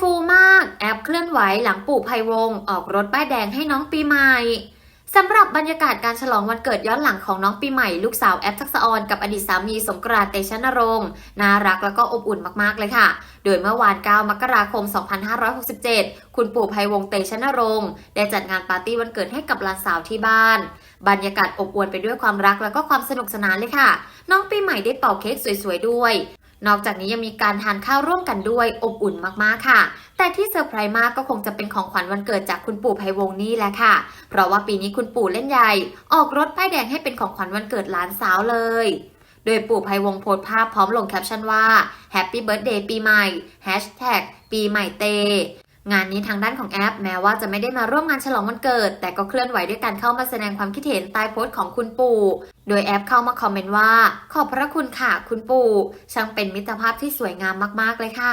ฟูมาก แอปเคลื่อนไหวหลังปู่ไพวง ออกรถป้ายแดงให้น้องปีใหม่สำหรับบรรยากาศการฉลองวันเกิดย้อนหลังของน้องปีใหม่ลูกสาวแอปทักษะออนกับอดีตสามีสงกรานต์เตชะนรงค์น่ารักแล้วก็อบอุ่นมากๆเลยค่ะ โดยเมื่อวาน 9 มกราคม 2567 คุณปู่ไพวงเตชะนรงค์ได้จัดงานปาร์ตี้วันเกิดให้กับหลานสาวที่บ้าน บรรยากาศอบอวลไปด้วยความรักแล้วก็ความสนุกสนานเลยค่ะ น้องปีใหม่ได้เป่าเค้กสวยๆด้วย นอกจากนี้ยังมีการทานข้าวร่วมกันด้วยอบอุ่นมากๆค่ะ แต่ที่เซอร์ไพรส์มากก็คงจะเป็นของขวัญวันเกิดจากคุณปู่ไพวงนี่แหละค่ะ เพราะว่าปีนี้คุณปู่เล่นใหญ่ ออกรถป้ายแดงให้เป็นของขวัญวันเกิดหลานสาวเลย โดยปู่ไพวงโพสต์ภาพพร้อมลงแคปชั่นว่า Happy Birthday ปีใหม่ Hashtag ปีใหม่เต งานนี้ทางด้านของแอปแม้ว่าจะไม่ได้มาร่วมงานฉลองวันเกิด แต่ก็เคลื่อนไหวด้วยการเข้ามาแสดงความคิดเห็นใต้โพสต์ของคุณปู่ โดยแอปเข้ามาคอมเมนต์ว่า ขอบพระคุณค่ะคุณปู่ช่างเป็นมิตรภาพที่สวยงามมากๆเลยค่ะ